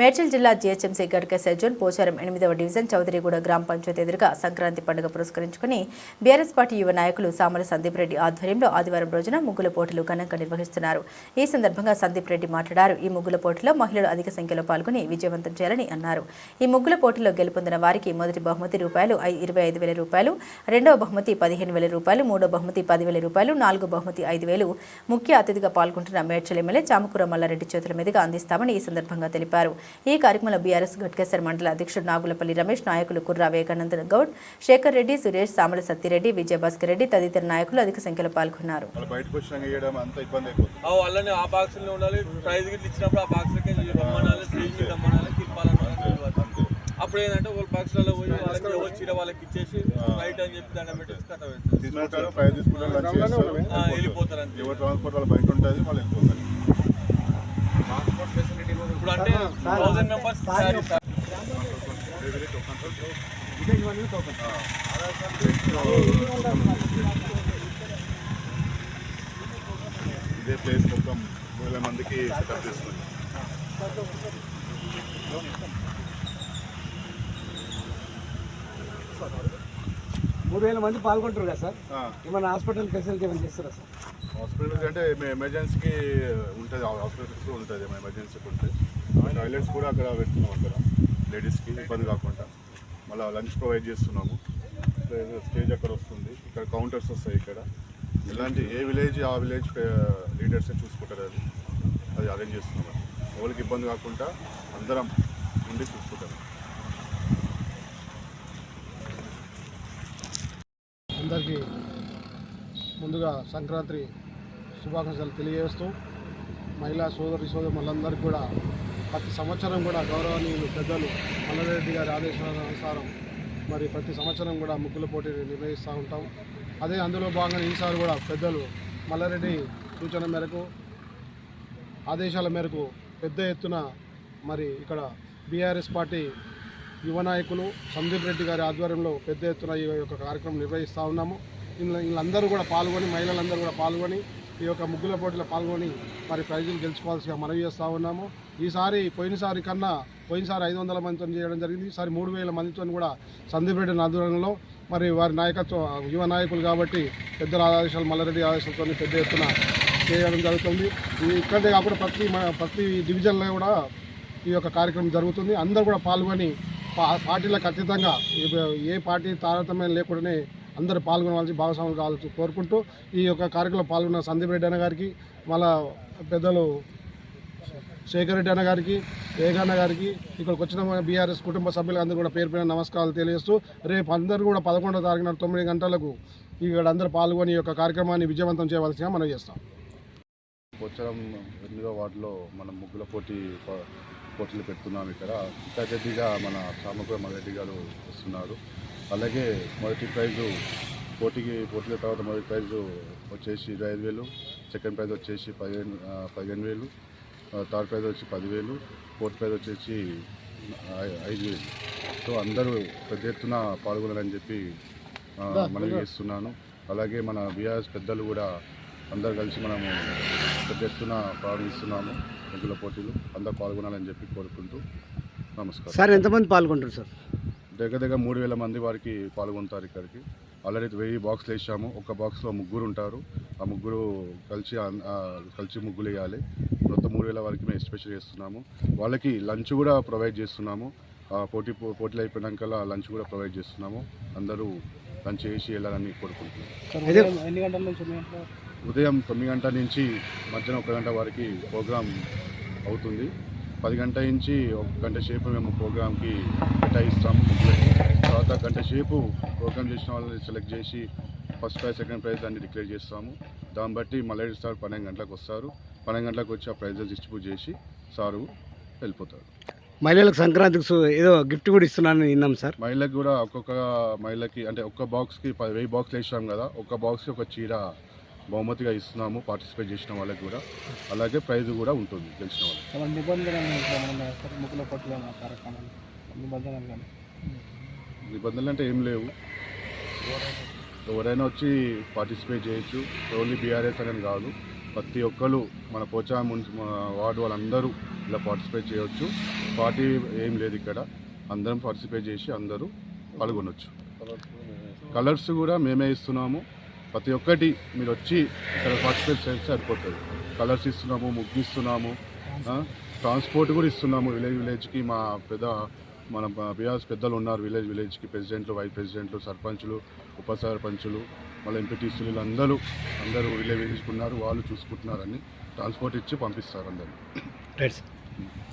మేడ్చల్ జిల్లా GHMC గడ్క zone Pocharam ఎనిమిదవ division Chowdariguda గ్రామ పంచాయతీ ఎదురుగా సంక్రాంతి పండుగ పురస్కరించుకుని బీఆర్ఎస్ పార్టీ యువ నాయకులు సామల సందీప్ రెడ్డి ఆధ్వర్యంలో ఆదివారం రోజున ముగ్గుల పోటీలు ఘనంగా నిర్వహిస్తున్నారు. ఈ సందర్భంగా సందీప్ రెడ్డి మాట్లాడారు. ఈ ముగ్గుల పోటీలో మహిళలు అధిక సంఖ్యలో పాల్గొని విజయవంతం చేయాలని అన్నారు. ఈ ముగ్గుల పోటీలో గెలుపొందిన వారికి మొదటి బహుమతి రూపాయలు ఇరవై ఐదు వేల రూపాయలు రెండవ బహుమతి పదిహేను వేల రూపాయలు మూడో బహుమతి పదివేల రూపాయలు నాలుగో బహుమతి ఐదు వేలు ముఖ్య అతిథిగా పాల్గొంటున్న మేడ్చల్ ఎమ్మెల్యే చామకూర మల్లారెడ్డి చేతుల మీదుగా అందిస్తామని ఈ సందర్భంగా తెలిపారు. ఈ కార్యక్రమంలో బీఆర్ఎస్ గట్కేసర్ మండల అధ్యక్షుడు నాగులపల్లి రమేష్ నాయకులు కుర్రా వివేకానంద గౌడ్ శేఖర్ రెడ్డి సురేష్ సామల సత్తిరెడ్డి విజయభాస్కర్ రెడ్డి తదితర నాయకులు అధిక సంఖ్యలో పాల్గొన్నారు. అప్పుడు ఏంటంటే వాళ్ళ బాక్స్లలో పోయి వాళ్ళకి ఎవరు చీర వాళ్ళకి ఇచ్చేసి రైట్ అని చెప్పి దండం పెట్టేసి కథ వెళ్ళిపోతారు అంతే. ఎవరు ట్రాన్స్పోర్ట్ వాళ్ళు బయట ఉంటుంది వాళ్ళు వెళ్ళిపోతారు. ఇప్పుడు అంటే థౌసండ్ మెంబర్స్ ఇదే ప్లేస్ మొత్తం వేల మందికి సెటప్ చేస్తుంది మూడు వేల మంది పాల్గొంటారు కదా సార్? ఏమైనా హాస్పిటల్ ఫెసిలిటీ ఏమైనా చేస్తారా సార్? హాస్పిటల్స్ అంటే ఎమర్జెన్సీకి ఉంటుంది హాస్పిటల్స్ కూడా ఉంటుంది ఏమైనా ఎమర్జెన్సీకి ఉంటుంది. టాయిలెట్స్ కూడా అక్కడ పెడుతున్నాం అక్కడ. లేడీస్కి ఇబ్బంది కాకుండా. మళ్ళీ లంచ్ ప్రొవైడ్ చేస్తున్నాము. స్టేజ్ అక్కడ వస్తుంది. ఇక్కడ కౌంటర్స్ వస్తాయి ఇక్కడ. ఇలాంటి ఏ విలేజ్ ఆ విలేజ్ లీడర్సే చూసుకుంటారు అది. అది అరేంజ్ చేస్తున్నాం. ఎవరికి ఇబ్బంది కాకుండా అందరం ఉండి చూసుకుంటారు అందరికీ ముందుగా సంక్రాంతి శుభాకాంక్షలు తెలియజేస్తూ మహిళా సోదరి సోదరులందరికీ కూడా ప్రతి సంవత్సరం కూడా గౌరవనీయులు పెద్దలు మల్లారెడ్డి గారి ఆదేశాల అనుసారం మరి ప్రతి సంవత్సరం కూడా ముగ్గుల పోటీని నిర్వహిస్తూ ఉంటాం. అదే అందులో భాగంగా ఈసారి కూడా పెద్దలు మల్లారెడ్డి సూచన మేరకు ఆదేశాల మేరకు పెద్ద ఎత్తున మరి ఇక్కడ బీఆర్ఎస్ పార్టీ యువ నాయకులు సందీప్ రెడ్డి గారి ఆధ్వర్యంలో పెద్ద ఎత్తున ఈ యొక్క కార్యక్రమం నిర్వహిస్తూ ఉన్నాము. వీళ్ళందరూ కూడా పాల్గొని మహిళలందరూ కూడా పాల్గొని ఈ యొక్క ముగ్గుల పోటీలో పాల్గొని మరి ప్రైజులు గెలుచుకోవాల్సిగా మనవి చేస్తూ ఉన్నాము. ఈసారి పోయినసారి కన్నా పోయినసారి ఐదు వందల మందితో చేయడం జరిగింది. ఈసారి మూడు వేల మందితో కూడా సందీప్ రెడ్డి ఆధ్వర్యంలో మరి వారి నాయకత్వం యువ నాయకులు కాబట్టి పెద్దల ఆదేశాలు మల్లారెడ్డి ఆదేశాలతో పెద్ద ఎత్తున చేయడం జరుగుతుంది. ఇక్కడే కాకుండా ప్రతి ప్రతి డివిజన్లో కూడా ఈ యొక్క కార్యక్రమం జరుగుతుంది. అందరూ కూడా పాల్గొని పార్టీలకు అతీతంగా ఏ పార్టీ తారతమ్యం లేకుండానే అందరూ పాల్గొనవలసి భాగస్వాములు కావాల్సి కోరుకుంటూ ఈ యొక్క కార్యక్రమంలో పాల్గొన్న సందీప్ రెడ్డి అన్న గారికి మళ్ళా పెద్దలు శేఖర్ రెడ్డి అన్న గారికి ఏగన్న గారికి ఇక్కడికి వచ్చిన బీఆర్ఎస్ కుటుంబ సభ్యులందరూ కూడా పేరు పైన నమస్కారాలు తెలియజేస్తూ రేపు అందరూ కూడా పదకొండో తారీఖున తొమ్మిది గంటలకు ఇక్కడ అందరూ పాల్గొని ఈ యొక్క కార్యక్రమాన్ని విజయవంతం చేయవలసిగా మనం చేస్తాం. పోచారం ఎనిమిదో వార్డులో మనం ముగ్గుల పోటీ పో- పోటీలు పెడుతున్నాం ఇక్కడ. ముఖ్య మన సామకుల రెడ్డి గారు వస్తున్నారు. అలాగే మొదటి ప్రైజు పోటీకి పోటీల తర్వాత మొదటి ప్రైజు వచ్చేసి ఇరవై ఐదు వేలు సెకండ్ ప్రైజ్ వచ్చేసి పదిహేను పదిహేను వేలు థర్డ్ ప్రైజ్ వచ్చి పదివేలు ఫోర్త్ ప్రైజ్ వచ్చేసి ఐదు వేలు. సో అందరూ పెద్ద ఎత్తున పాల్గొనాలని చెప్పి మనవి చేస్తున్నాను. అలాగే మన బీఆర్ఎస్ పెద్దలు కూడా అందరు కలిసి మనము పెద్ద ఎత్తున ప్రారంభిస్తున్నాము ముగ్గుల పోటీలు. అందరు పాల్గొనాలని చెప్పి కోరుకుంటూ నమస్కారం. సార్ ఎంతమంది పాల్గొంటారు సార్? దగ్గర దగ్గర మూడు వేల మంది వారికి పాల్గొంటారు ఇక్కడికి. ఆల్రెడీ వెయ్యి బాక్స్లు వేసాము ఒక బాక్స్లో ముగ్గురు ఉంటారు. ఆ ముగ్గురు కలిసి కలిసి ముగ్గులు వేయాలి. మొత్తం మూడు వేల వరకు మేము ఎస్పెషల్ చేస్తున్నాము. వాళ్ళకి లంచ్ కూడా ప్రొవైడ్ చేస్తున్నాము. ఆ పోటీ పోటీలు అయిపోయినాక లంచ్ కూడా ప్రొవైడ్ చేస్తున్నాము. అందరూ లంచ్ చేసి వెళ్ళాలని కోరుకుంటున్నాం ఎన్ని గంటల నుంచి ఉదయం తొమ్మిది గంటల నుంచి మధ్యాహ్నం ఒక గంట వరకు ప్రోగ్రామ్ అవుతుంది. పది గంటల నుంచి ఒక గంట సేపు మేము ప్రోగ్రామ్కి కేటాయిస్తాము తర్వాత గంట సేపు ప్రోగ్రామ్ చేసిన వాళ్ళని సెలెక్ట్ చేసి ఫస్ట్ ప్రైజ్ సెకండ్ ప్రైజ్ అన్ని డిక్లేర్ చేస్తాము. దాన్ని బట్టి మళ్ళీ సార్ పన్నెండు గంటలకు వస్తారు. పన్నెండు గంటలకు వచ్చి ఆ ప్రైజెస్ డిస్ట్రిబ్యూట్ చేసి సారు వెళ్ళిపోతారు. మహిళలకు సంక్రాంతికి ఏదో గిఫ్ట్ కూడా ఇస్తున్నానని విన్నాం సార్. మహిళకి కూడా ఒక్కొక్క మహిళకి అంటే ఒక్క బాక్స్కి పది వెయ్యి బాక్స్లు వేసాం కదా ఒక్క బాక్స్కి ఒక చీర బహుమతిగా ఇస్తున్నాము పార్టిసిపేట్ చేసిన వాళ్ళకి కూడా. అలాగే ప్రైజ్ కూడా ఉంటుంది గెలిచిన వాళ్ళకి. నిబంధనలు అంటే ఏం లేవు. ఎవరైనా వచ్చి పార్టిసిపేట్ చేయొచ్చు. ఓన్లీ బీఆర్ఎస్ అనేది కాదు. ప్రతి ఒక్కరు మన పోచా మున్సి మన వార్డు వాళ్ళందరూ ఇలా పార్టిసిపేట్ చేయవచ్చు పార్టీ ఏం లేదు ఇక్కడ. అందరం పార్టిసిపేట్ చేసి అందరూ పాల్గొనవచ్చు కలర్స్ కూడా మేమే ఇస్తున్నాము. ప్రతి ఒక్కటి మీరు వచ్చి ఇక్కడ పార్టిసిపేట్ చేస్తే సరిపోతుంది. కలర్స్ ఇస్తున్నాము ముగ్గిస్తున్నాము ట్రాన్స్పోర్ట్ కూడా ఇస్తున్నాము విలేజ్ విలేజ్కి. మా పెద్ద మన బిఆర్ఎస్ పెద్దలు ఉన్నారు విలేజ్ విలేజ్కి. ప్రెసిడెంట్లు వైస్ ప్రెసిడెంట్లు సర్పంచులు ఉప సర్పంచులు మళ్ళీ ఎంపీటీసీలు వీళ్ళందరూ అందరూ విలేజ్ విలేజ్కి ఉన్నారు వాళ్ళు చూసుకుంటున్నారని ట్రాన్స్పోర్ట్ ఇచ్చి పంపిస్తారు అందరూ